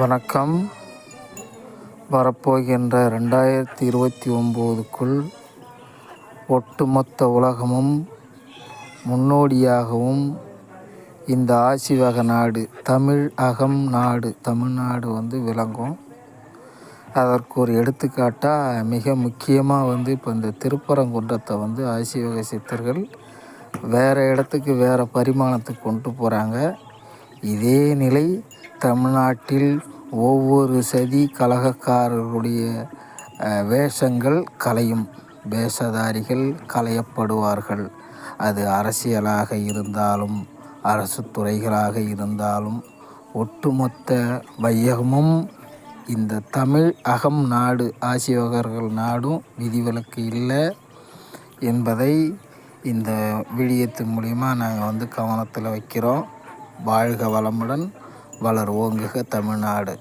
வணக்கம். வரப்போகின்ற ரெண்டாயிரத்தி இருபத்தி ஒம்போதுக்குள் ஒட்டுமொத்த உலகமும் முன்னோடியாகவும் இந்த ஆசிவக நாடு தமிழ் அகம் நாடு தமிழ்நாடு வந்து விளங்கும். அதற்கு ஒரு எடுத்துக்காட்டாக மிக முக்கியமாக வந்து இப்போ இந்த திருப்பரங்குன்றத்தை வந்து ஆசிவக சித்தர்கள் வேறு இடத்துக்கு வேறு பரிமாணத்துக்கு கொண்டு போகிறாங்க இதே நிலை தமிழ்நாட்டில் ஒவ்வொரு சதி கலகக்காரர்களுடைய வேஷங்கள் கலையும். வேஷதாரிகள் களையப்படுவார்கள் அது அரசியலாக இருந்தாலும் அரசு துறைகளாக இருந்தாலும் ஒட்டுமொத்த வையகமும் இந்த தமிழ் அகம் நாடு ஆசியோகர்கள் நாடும் விதிவிலக்கு இல்லை என்பதை இந்த வீடியத்து மூலிமா நாங்கள் வந்து கவனத்தில் வைக்கிறோம். வாழ்க வளமுடன். வளர்வோங்குக தமிழ்நாடு.